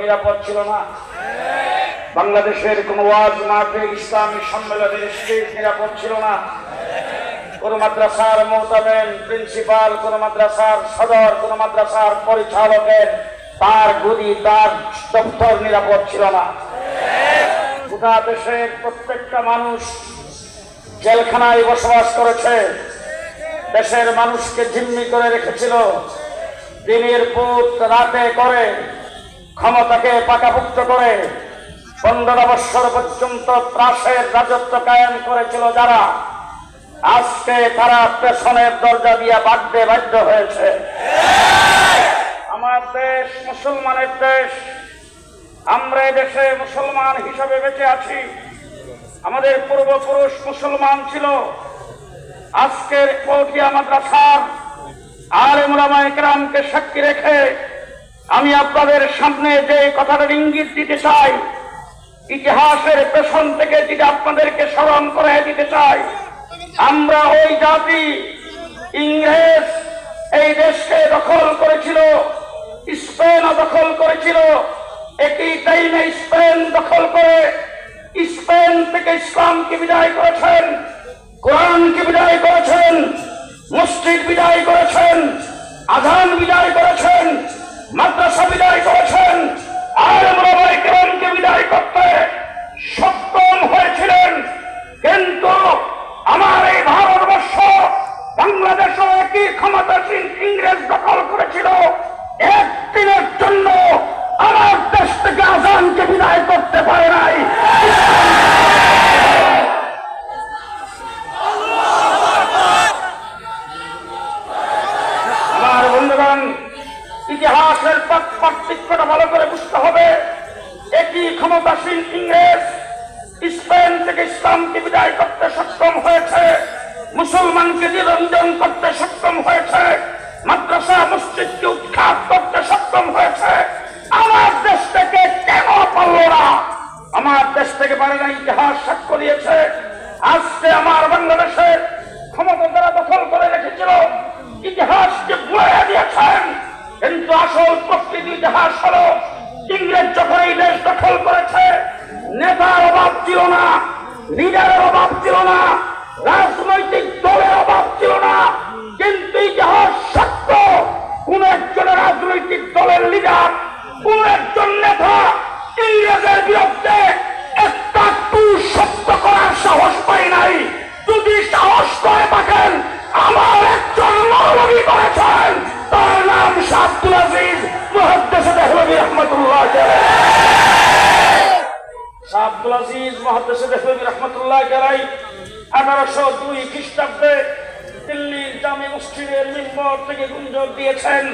নিরাপদ ছিল না। বাংলাদেশের কোন ওয়াজ মাঠে ইসলামী সম্মেলনের স্টেজ নিরাপদ ছিল না। কোন মাদ্রাসার মোহতামেন প্রিন্সিপাল, কোন মাদ্রাসার সদর, কোন মাদ্রাসার পরিচালকের তার গদি তার দপ্তর নিরাপদ ছিল না। গোটা দেশের প্রত্যেকটা মানুষ জেলখানায় বসবাস করেছে। দেশের মানুষকে জিম্মি করে রেখেছিল। দিনের পুত রাতে করে ক্ষমতাকে পাকাভুক্ত করে পনেরো বৎসর পর্যন্ত ত্রাসের রাজত্ব কায়েম করেছিল যারা, আজকে তারা পেছনের দরজা দিয়ে বাঁধতে বাধ্য হয়েছে। আমার দেশ মুসলমানের দেশ, আমরা দেশে মুসলমান হিসাবে বেঁচে আছি। আমাদের পূর্বপুরুষ মুসলমান ছিল। আজকের পটিয়া মাদ্রাসার আর ওলামা একরামকে সাক্ষী রেখে আমি আপনাদের সামনে যে কথাটার ইঙ্গিত দিতে চাই, ইতিহাসের পেছন থেকে যেটা আপনাদেরকে স্মরণ করে দিতে চাই, আমরা ওই জাতি ইংরেজ এই দেশকে দখল করেছিল, স্পেনও দখল করেছিল, একই টাইমে স্পেন দখল করে স্পেন থেকে ইসলামকে বিদায় করেছেন, কোরআনকে বিদায় করেছেন, মসজিদ বিদায় করেছেন আধান বিদায় করেছেন মাদ্রাসা বিদায় করেছেন আর কেরামকে বিদায় করতে সক্ষম হয়েছিলেন। কিন্তু আমার এই ভারতবর্ষ বাংলাদেশও একই ক্ষমতাসীন ইংরেজ দখল করেছিল ক্ষমতাসীন ইংরেজ, স্পেন থেকে ইসলামকে বিদায় করতে সক্ষম হয়েছে, মুসলমানকে নিরঞ্জন করতে সক্ষম হয়েছে, মাদ্রাসা, মসজিদকে উৎখাত করতে সক্ষম হয়েছে। আমার দেশ থেকে কেন পারল না? আমার দেশ থেকে পারে না ইতিহাস সাক্ষ্য দিয়েছে, আজকে আমার বাংলাদেশের ক্ষমতা তারা দখল করে রেখেছিল, ইতিহাসকে ভুলে দিয়েছেন। কিন্তু আসল প্রকৃত ইতিহাস হলো লিডারের অভাব ছিল না, রাজনৈতিক দলের অভাব ছিল না, কিন্তু ইতিহাস সত্য, কোন একজন রাজনৈতিক দলের লিডার, কোন একজন নেতা ইংরেজের বিরুদ্ধে আব্দুল আজিজ মহাদেশ রহমতুল্লাহ আঠারোশো দুই খ্রিস্টাব্দে দিল্লির জামি মসজিদের থেকে গুঞ্জন দিয়েছেন।